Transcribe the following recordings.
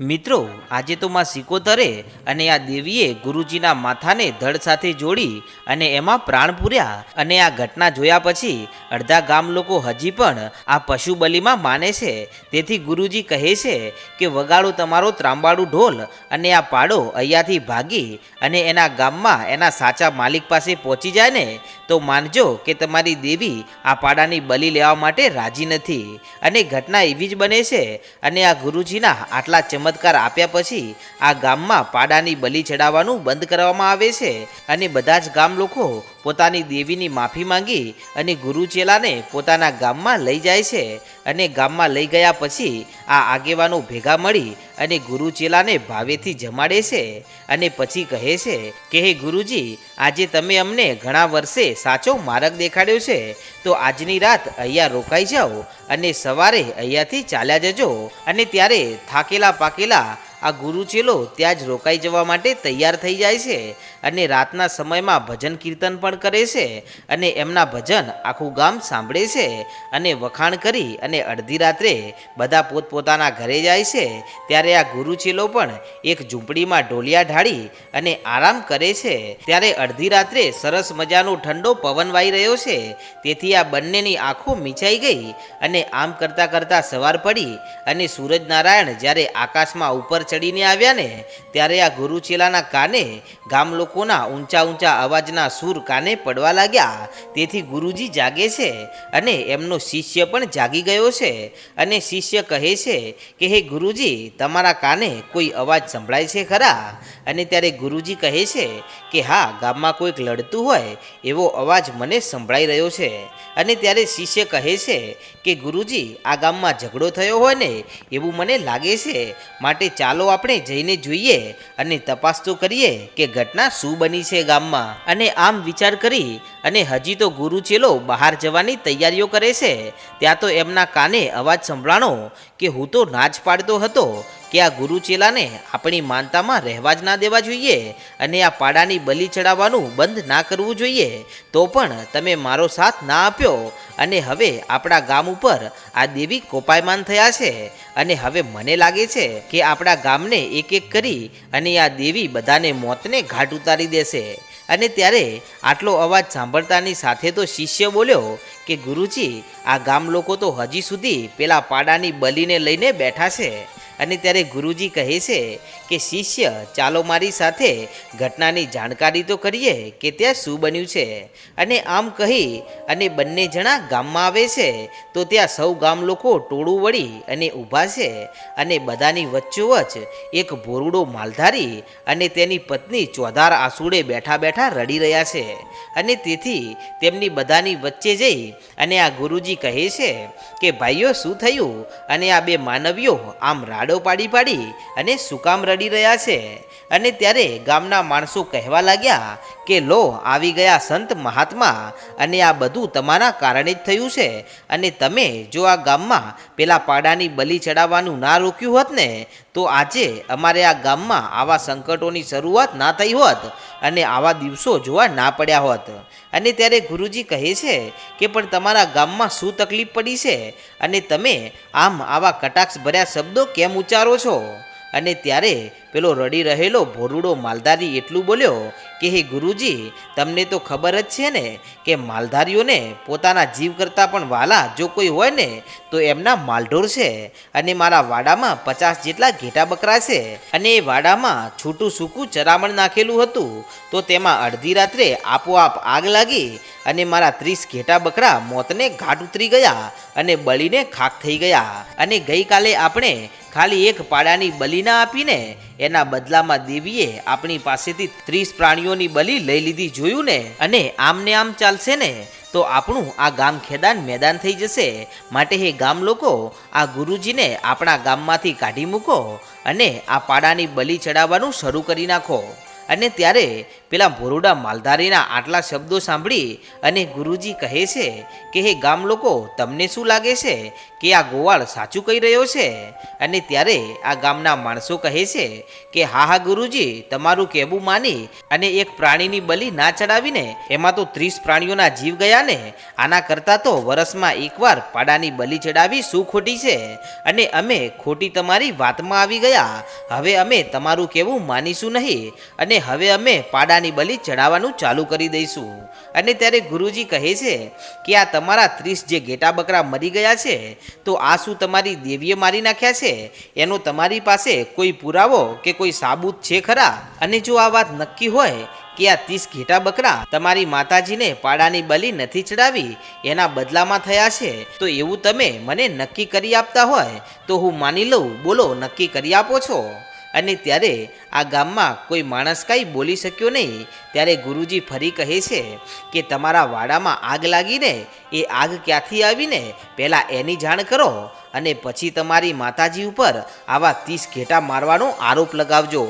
મિત્રો, આજે તો માં સિકોતરે અને આ દેવીએ ગુરુજીના માથાને ધડ સાથે જોડી અને એમાં પ્રાણ પૂર્યા અને આ ઘટના જોયા પછી અડધા ગામ લોકો હજી પણ આ પશુ બલિમાં માને છે. તેથી ગુરુજી કહે છે કે, વગાડો તમારો ત્રાંબાડું ઢોલ અને આ પાડો અહીંયાથી ભાગી અને એના ગામમાં એના સાચા માલિક પાસે પહોંચી જાય ને, તો માનજો કે તમારી દેવી આ પાડાની બલિ લેવા માટે રાજી નથી. અને ઘટના એવી જ બને છે અને આ ગુરુજીના આટલા ચમત્કાર આપ્યા પછી આ ગામમાં પાડાની બલિ ચડાવવાનું બંધ કરવામાં આવે છે અને બધા જ ગામ લોકો પોતાની દેવીની માફી માંગી અને ગુરુ ચેલાને પોતાના ગામમાં લઈ જાય છે અને ગામમાં લઈ ગયા પછી આ આગેવાનો ભેગા મળી અને ગુરુ ચેલાને ભાવેથી જમાડે છે અને પછી કહે છે કે, હે ગુરુજી, આજે તમે અમને ઘણા વર્ષે સાચો માર્ગ દેખાડ્યો છે. તો આજની રાત અહીંયા રોકાઈ જાઓ અને સવારે અહીંયાથી ચાલ્યા જજો અને ત્યારે થાકેલા પાકેલા આ ગુરુ ચેલો ત્યાં જ રોકાઈ જવા માટે તૈયાર થઈ જાય છે અને રાતના સમયમાં ભજન કીર્તન પણ કરે છે અને એમના ભજન આખું ગામ સાંભળે છે અને વખાણ કરી અને અડધી રાત્રે બધા પોતપોતાના ઘરે જાય છે. ત્યારે આ ગુરુ ચેલો પણ એક ઝૂંપડીમાં ઢોલિયા ઢાળી અને આરામ કરે છે. ત્યારે અડધી રાત્રે સરસ મજાનો ઠંડો પવન વાઈ રહ્યો છે. તેથી આ બંનેની આંખો મીચાઈ ગઈ અને આમ કરતાં કરતાં સવાર પડી અને સૂરજનારાયણ જ્યારે આકાશમાં ઉપર ચડીને આવ્યા ને, ત્યારે આ ગુરુ ચેલાના કાને ગામ લોકોના ઊંચા ઊંચા અવાજના સૂર કાને પડવા લાગ્યા. તેથી ગુરુજી જાગે છે અને એમનો શિષ્ય પણ જાગી ગયો છે અને શિષ્ય કહે છે કે, હે ગુરુજી, તમારા કાને કોઈ અવાજ સંભળાય છે ખરા? અને ત્યારે ગુરુજી કહે છે કે, હા, ગામમાં કોઈક લડતું હોય એવો અવાજ મને સંભળાઈ રહ્યો છે. અને ત્યારે શિષ્ય કહે છે કે, ગુરુજી, આ ગામમાં ઝઘડો થયો હોય ને, એવું મને લાગે છે. માટે ચાલો આપણે જઈને જોઈએ અને તપાસ તો કરીએ કે ઘટના શું બની છે ગામમાં. અને આમ વિચાર કરી અને હજી તો ગુરુ ચેલો બહાર જવાની તૈયારીઓ કરે છે. ત્યાં તો એમના કાને અવાજ સંભળાણો કે હું તો ના પાડતો હતો. કે આ ગુરુ ચેલાને આપણી માનતામાં રહેવા જ ના દેવા જોઈએ અને આ પાડાની બલિ ચડાવવાનું બંધ ના કરવું જોઈએ, તો પણ તમે મારો સાથ ના આપ્યો. અને હવે આપણા ગામ ઉપર આ દેવી કોપાયમાન થયા છે. અને હવે મને લાગે છે કે આપણા ગામને એક એક કરી અને આ દેવી બધાને મોતને ઘાટ ઉતારી દેશે. અને ત્યારે આટલો અવાજ સાંભળતાની સાથે તો શિષ્ય બોલ્યો કે ગુરુજી, આ ગામ લોકો તો હજી સુધી પેલા પાડાની બલીને લઈને બેઠા છે. અને ત્યારે ગુરુજી કહે છે કે, શિષ્ય, ચાલો મારી સાથે ઘટનાની જાણકારી તો કરીએ કે ત્યાં શું બન્યું છે. અને આમ કહી અને બંને જણા ગામમાં આવે છે, તો ત્યાં સૌ ગામ લોકો ટોળું વળી અને ઊભા છે. અને બધાની વચ્ચોવચ એક ભોરડો માલધારી અને તેની પત્ની ચોધાર આસુડે બેઠા બેઠા રડી રહ્યા છે. અને તેથી તેમની બધાની વચ્ચે જઈ અને આ ગુરુજી કહે છે કે, ભાઈઓ, શું થયું? અને આ બે માનવીઓ આમ રાડો પાડી પાડી અને સુકામ રડી રહ્યા છે. અને ત્યારે ગામના માણસો કહેવા લાગ્યા કે, લો, આવી ગયા સંત મહાત્મા અને આ બધું તમારા કારણે જ થયું છે. અને તમે જો આ ગામમાં પેલા પાડાની બલિ ચડાવવાનું ના રોક્યું હોત ને, તો આજે અમારે આ ગામમાં આવા સંકટોની શરૂઆત ના થઈ હોત અને આવા દિવસો જોવા ના પડ્યા હોત. અને ત્યારે ગુરુજી કહે છે કે, પણ તમારા ગામમાં શું તકલીફ પડી છે? અને તમે આમ આવા કટાક્ષ ભર્યા શબ્દો કેમ ઉચ્ચારો છો? અને ત્યારે પેલો રડી રહેલો ભોરુડો માલધારી એટલું બોલ્યો કે, હે ગુરુજી, તમને તો ખબર જ છે ને કે માલધારીઓને પોતાના જીવ કરતાં પણ વાલા જો કોઈ હોય ને તો એમના માલઢોર છે અને મારા વાડામાં પચાસ જેટલા ઘેટા બકરા છે અને એ વાડામાં છૂટું સૂકું ચરામણ નાખેલું હતું. તો તેમાં અડધી રાત્રે આપોઆપ આગ લાગી અને મારા ત્રીસ ઘેટા બકરા મોતને ઘાટ ઉતરી ગયા અને બળીને ખાક થઈ ગયા. અને ગઈકાલે આપણે ખાલી એક પાડાની બલિ ના આપીને એના બદલામાં દેવીએ આપણી પાસેથી ત્રીસ પ્રાણીઓની બલિ લઈ લીધી જોયું ને અને આમને આમ ચાલશે ને તો આપણું આ ગામ ખેદાન મેદાન થઈ જશે. માટે હે ગામ લોકો, આ ગુરુજીને આપણા ગામમાંથી કાઢી મૂકો અને આ પાડાની બલિ ચડાવવાનું શરૂ કરી નાખો. અને ત્યારે પેલા ભોરુડા માલધારીના આટલા શબ્દો સાંભળી અને ગુરુજી કહે છે કે, હે ગામ લોકો, તમને શું લાગે છે કે આ ગોવાળ સાચું કહી રહ્યો છે? અને ત્યારે આ ગામના માણસો કહે છે કે, હા હા, ગુરુજી, તમારું કહેવું માની અને એક પ્રાણીની બલિ ના ચડાવીને એમાં તો ત્રીસ પ્રાણીઓના જીવ ગયા ને આના કરતાં તો વરસમાં એકવાર પાડાની બલિ ચડાવી શું ખોટી છે? અને અમે ખોટી તમારી વાતમાં આવી ગયા. હવે અમે તમારું કહેવું માનીશું નહીં. અને હવે અમે પાડાની બલિ ચડાવવાનું ચાલુ કરી દઈશું. અને ત્યારે ગુરુજી કહે છે કે આ તમારા ત્રીસ જે ઘેટા બકરા મરી ગયા છે, તો આ શું તમારી દેવીએ મારી નાખ્યા છે? એનો તમારી પાસે કોઈ પુરાવો કે કોઈ સાબુત છે ખરા? અને જો આ વાત નક્કી હોય કે આ ત્રીસ ઘેટા બકરા તમારી માતાજીને પાડાની બલિ નથી ચડાવી એના બદલામાં થયા છે, તો એવું તમે મને નક્કી કરી આપતા હોય, તો હું માની લઉં. બોલો, નક્કી કરી આપો છો? અને ત્યારે આ ગામમાં કોઈ માણસ કાંઈ બોલી શક્યો નહીં. ત્યારે ગુરુજી ફરી કહે છે કે તમારા વાડામાં આગ લાગીને, એ આગ ક્યાંથી આવીને? પહેલાં એની જાણ કરો અને પછી તમારી માતાજી ઉપર આવા ત્રીસ ઘેટા મારવાનો આરોપ લગાવજો.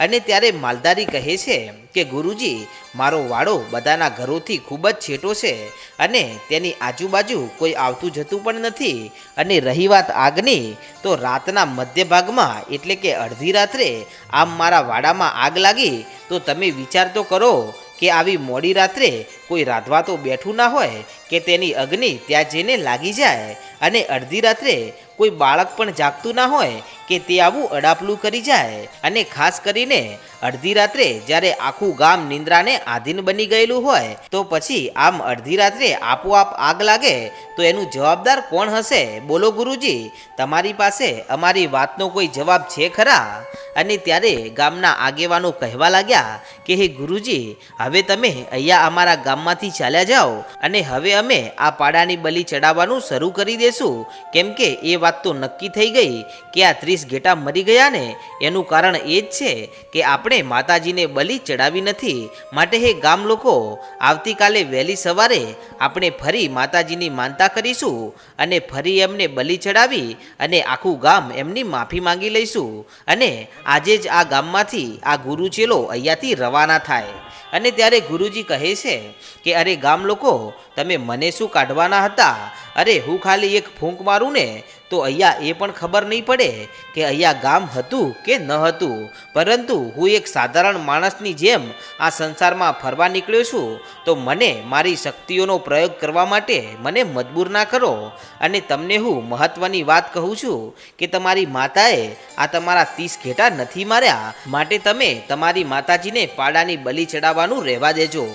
અને ત્યારે માલધારી કહે છે કે, ગુરુજી, મારો વાડો બધાના ઘરોથી ખૂબ જ છેટો છે અને તેની આજુબાજુ કોઈ આવતું જતું પણ નથી. અને રહી વાત આગની, તો રાતના મધ્ય ભાગમાં એટલે કે અડધી રાત્રે, આમ મારા વાડામાં આગ લાગી. તો તમે વિચાર તો કરો કે, આવી મોડી રાત્રે કોઈ રાંધવા તો બેઠું ના હોય કે તેની અગ્નિ ત્યાં જઈને લાગી જાય. અને અડધી રાત્રે કોઈ બાળક પણ જાગતું ના હોય કે તે આવું અડાપલું કરી જાય અને ખાસ કરીને અડધી રાત્રે જ્યારે આખું ગામ નિંદ્રાને આધીન બની ગયેલું હોય, તો પછી આમ અડધી રાત્રે આપોઆપ આગ લાગે, તો એનું જવાબદાર કોણ હશે? બોલો ગુરુજી, તમારી પાસે અમારી વાતનો કોઈ જવાબ છે ખરા? અને ત્યારે ગામના આગેવાનો કહેવા લાગ્યા કે, હે ગુરુજી, હવે તમે અહીંયા અમારા ગામમાંથી ચાલ્યા જાઓ અને હવે અમે આ પાડાની બલિ ચડાવવાનું શરૂ કરી દેશું. કેમ કે એ વાત તો નક્કી થઈ ગઈ કે આ ત્રીસ ઘેટા મરી ગયા ને, એનું કારણ એ જ છે કે આપણે માતાજીને બલિ ચડાવી નથી. માટે હે ગામ લોકો, આવતીકાલે વહેલી સવારે આપણે ફરી માતાજીની માનતા કરીશું અને ફરી એમને બલિ ચડાવી અને આખું ગામ એમની માફી માંગી લઈશું. અને આજે જ આ ગામમાંથી આ ગુરુ ચેલો અહીંયાથી રવાના થાય. અને ત્યારે ગુરુજી કહે છે કે, અરે ગામ લોકો, તમે મને શું કાઢવાના હતા? અરે હું ખાલી એક ફૂંક મારું ને તો અહીંયા એ પણ ખબર નહીં પડે કે અહીંયા ગામ હતું કે ન હતું. પરંતુ હું એક સાધારણ માણસની જેમ આ સંસારમાં ફરવા નીકળ્યો છું, તો મને મારી શક્તિઓનો પ્રયોગ કરવા માટે મને મજબૂર ના કરો. અને તમને હું મહત્વની વાત કહું છું કે તમારી માતાએ આ તમારા ત્રીસ ઘેટા નથી માર્યા. માટે તમે તમારી માતાજીને પાડાની બલિ ચડાવવાનું રહેવા દેજો.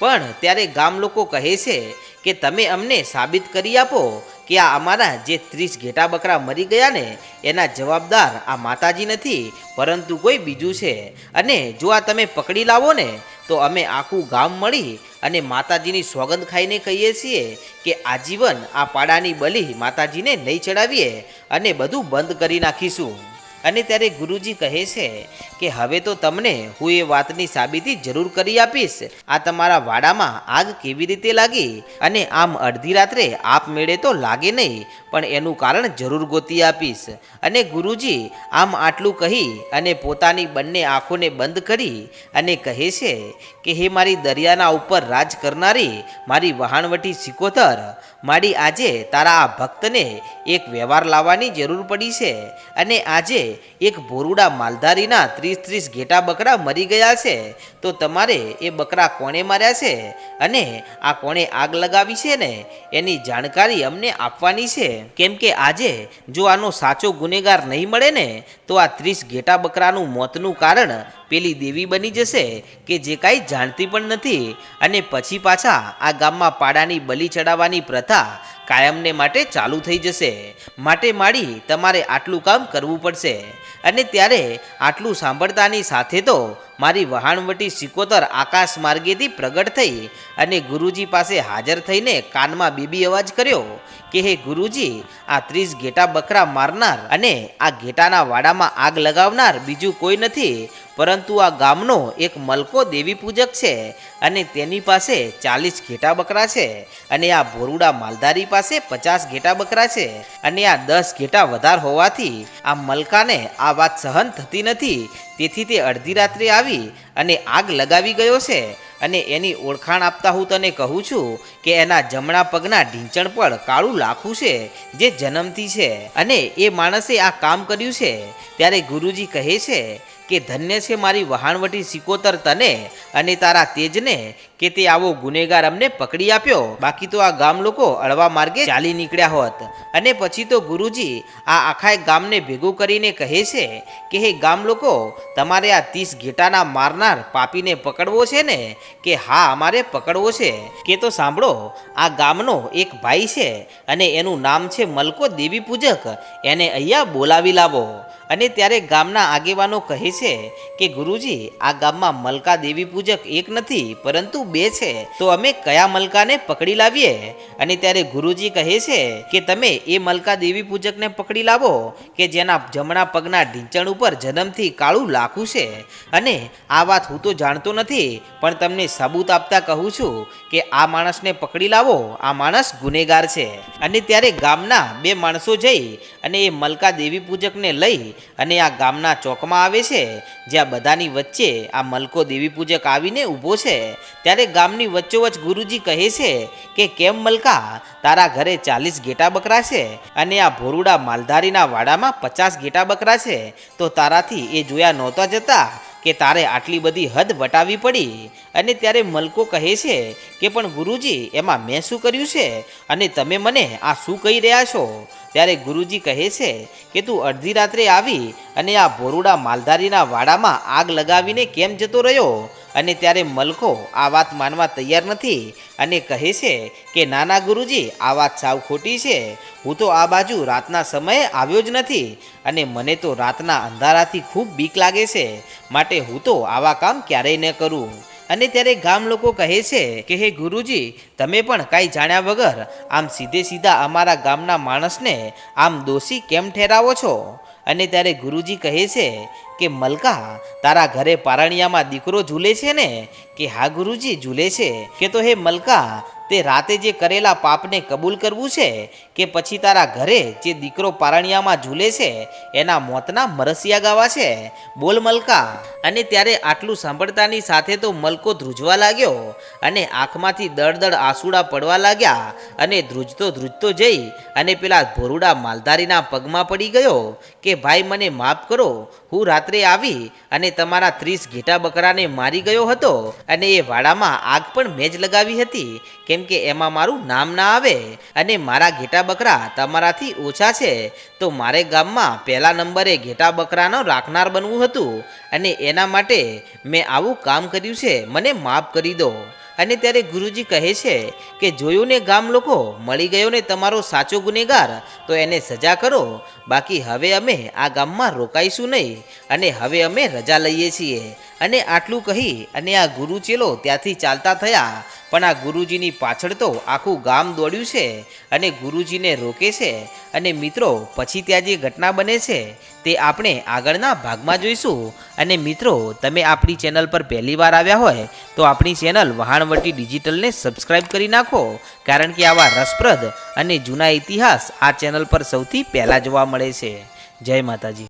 પણ ત્યારે ગામ લોકો કહે છે કે તમે અમને સાબિત કરી આપો કે આ અમારા જે ત્રીસ ઘેટા બકરા મરી ગયા ને, એના જવાબદાર આ માતાજી નથી, પરંતુ કોઈ બીજું છે. અને જો આ તમે પકડી લાવો ને, તો અમે આખું ગામ મળી અને માતાજીની સોગંદ ખાઈને કહીએ છીએ કે આજીવન આ પાડાની બલિ માતાજીને નહીં ચડાવીએ અને બધું બંધ કરી નાખીશું. અને ત્યારે ગુરુજી કહે છે કે હવે તો તમને હું એ વાતની સાબિતી જરૂર કરી આપીશ. આ તમારા વાડામાં આગ કેવી રીતે લાગી? અને આમ અડધી રાત્રે આપમેળે તો લાગે નહીં, પણ એનું કારણ જરૂર ગોતી આપીશ. અને ગુરુજી આમ આટલું કહી અને પોતાની બંને આંખોને બંધ કરી અને કહે છે કે, હે મારી દરિયાના ઉપર રાજ કરનારી, મારી વહાણવટી સિકોતર, મારી આજે તારા આ ભક્તને એક વ્યવહાર લાવવાની જરૂર પડી છે. અને આજે એક ભોરુડા માલધારીના ત્રીસ ત્રીસ ઘેટા બકરા મરી ગયા છે, તો તમારે એ બકરા કોણે માર્યા છે? અને આ કોણે આગ લગાવી છે ને? એની જાણકારી અમને આપવાની છે. કેમ કે આજે જો આનો સાચો ગુનેગાર નહીં મળે ને, તો આ ત્રીસ ઘેટા બકરાનું મોતનું કારણ પેલી દેવી બની જશે કે જે કાંઈ જાણતી પણ નથી અને પછી પાછા આ ગામમાં પાડાની બલિ ચડાવવાની પ્રથા કાયમને માટે ચાલુ થઈ જશે. માટે માડી તમારે આટલું કામ કરવું પડશે. અને ત્યારે આટલું સાંભળતાની સાથે તો મારી વહાણવટી સિકોતર આકાશ માર્ગેથી પ્રગટ થઈ અને ગુરુજી પાસે હાજર થઈને કાનમાં બીબી અવાજ કર્યો કે, હે ગુરુજી, આ ત્રીસ ઘેટા બકરા મારનાર અને આ ઘેટાના વાડામાં આગ લગાવનાર બીજું કોઈ નથી, પરંતુ આ ગામનો એક મલકો દેવી પૂજક છે અને તેની પાસે ચાલીસ ઘેટા બકરા છે અને આ ભોરુડા માલધારી પાસે પચાસ ઘેટા બકરા છે અને આ દસ ઘેટા વધાર હોવાથી આ મલકાને આ વાત સહન થતી નથી, તેથી તે અડધી રાત્રે આવી અને આગ લગાવી ગયો છે અને એની ઓળખાણ આપતા હું તને કહું છું કે એના જમણા પગના ઢીંચણ પર કાળું લાખું છે જે જન્મથી છે. અને એ માણસે આ કામ કર્યું છે. ત્યારે ગુરુજી કહે છે કે ધન્ય છે મારી વહાણવટી સિકોતર તને અને તારા તેજને કે તે આવો ગુનેગાર અમને પકડી આપ્યો. બાકી તો આ ગામ લોકો અળવા માર્ગે ચાલી નીકળ્યા હોત. અને પછી તો ગુરુજી આ આખા ગામને ભેગું કરીને કહે છે કે હે ગામ લોકો, તમારે આ ત્રીસ ઘેટાના મારનાર પાપીને પકડવો છે ને? કે હા, અમારે પકડવો છે. કે તો સાંભળો, આ ગામનો એક ભાઈ છે અને એનું નામ છે મલકો દેવી પૂજક. એને અહીંયા બોલાવી લાવો. અને ત્યારે ગામના આગેવાનો કહે છે કે ગુરુજી, આ ગામમાં મલકા દેવી પૂજક એક નથી, પરંતુ બે છે. તો અમે કયા મલકાને પકડી લાવીએ? અને ત્યારે ગુરુજી કહે છે કે તમે એ મલકા દેવી પૂજકને પકડી લાવો કે જેના જમણા પગના ઢીંચણ ઉપર જન્મથી કાળું લાખું છે. અને આ વાત હું તો જાણતો નથી, પણ તમને સાબુત આપતા કહું છું કે આ માણસને પકડી લાવો, આ માણસ ગુનેગાર છે. અને ત્યારે ગામના બે માણસો જઈ અને એ મલકા દેવી પૂજકને લઈ અને આ ગામના ચોકમાં આવે છે, જ્યાં બધાની વચ્ચે આ મલકો દેવી પૂજક આવીને ઊભો છે. ત્યારે ગામની વચ્ચોવચ ગુરુજી કહે છે કે, કેમ મલકા? તારા ઘરે ચાલીસ ઘેટા બકરા છે અને આ ભોરુડા માલધારીના વાડામાં પચાસ ઘેટા બકરા છે. તો તારાથી એ જોયા નહોતા જતા કે તારે આટલી બધી હદ વટાવી પડી? અને ત્યારે મલકો કહે છે કે, પણ ગુરુજી, એમાં મેં શું કર્યું છે? અને તમે મને આ શું કહી રહ્યા છો? ત્યારે ગુરુજી કહે છે કે, તું અડધી રાત્રે આવી અને આ ભોરુડા માલધારીના વાડામાં આગ લગાવીને કેમ જતો રહ્યો? અને ત્યારે મલકો આ વાત માનવા તૈયાર નથી અને કહે છે કે, નાના ગુરુજી, આ વાત સાવ ખોટી છે. હું તો આ બાજુ રાતના સમયે આવ્યો જ નથી અને મને તો રાતના અંધારાથી ખૂબ બીક લાગે છે. માટે હું તો આવા કામ ક્યારેય ન કરું. અને ત્યારે ગામ લોકો કહે છે કે, હે ગુરુજી, તમે પણ કાંઈ જાણ્યા વગર આમ સીધે સીધા અમારા ગામના માણસને આમ દોષી કેમ ઠેરાવો છો? અને ત્યારે ગુરુજી કહે છે કે, મલકા, તારા ઘરે પારણિયામાં દીકરો ઝૂલે છે ને? કે, હા ગુરુજી, ઝૂલે છે. કે તો, હે મલકા તે રાતે જે કરેલા પાપને કબૂલ કરવું છે કે પછી તારા ઘરે જે દીકરો પારણિયામાં ઝૂલે છે, એના મોતના મરસિયા ગાવા છે? બોલ મલકા. અને ત્યારે આટલું સાંભળતાની સાથે તો મલકો ધ્રુજવા લાગ્યો અને આંખમાંથી દળદળ આંસુડા પડવા લાગ્યા અને ધ્રુજતો ધ્રુજતો જઈ અને પેલા ભોરુડા માલધારીના પગમાં પડી ગયો કે, ભાઈ, મને માફ કરો. હું રાત્રે આવી અને તમારા ત્રીસ ઘેટા બકરાને મારી ગયો હતો અને એ વાડામાં આગ પણ મેં જ લગાવી હતી. કેમ કે એમાં મારું નામ ના આવે અને મારા ઘેટા બકરા તમારાથી ઓછા છે, તો મારે ગામમાં પહેલા નંબરે ઘેટા બકરાનો રાખનાર બનવું હતું અને એના માટે મેં આવું કામ કર્યું છે, મને માફ કરી દો. અને ત્યારે ગુરુજી કહે છે કે જોયું ને ગામ લોકો, મળી ગયો ને તમારો સાચો ગુનેગાર, તો એને સજા કરો. બાકી હવે અમે આ ગામમાં રોકાઈશું નહીં અને હવે અમે રજા લઈએ છીએ. અને આટલું કહી અને આ ગુરુ ચેલો ત્યાંથી ચાલતા થયા પણ આ ગુરુજીની પાછળ તો આખું ગામ દોડ્યું છે અને ગુરુજીને રોકે છે. અને મિત્રો, પછી ત્યાં જે ઘટના બને છે, તે આપણે આગળના ભાગમાં જોઈશું. અને મિત્રો, તમે આપણી ચેનલ પર પહેલી વાર આવ્યા હોય, તો આપણી ચેનલ વહાણવટી ડિજિટલને સબસ્ક્રાઇબ કરી નાખો. કારણ કે આવા રસપ્રદ અને જૂના ઇતિહાસ આ ચેનલ પર સૌથી પહેલાં જોવા મળે છે. જય માતાજી.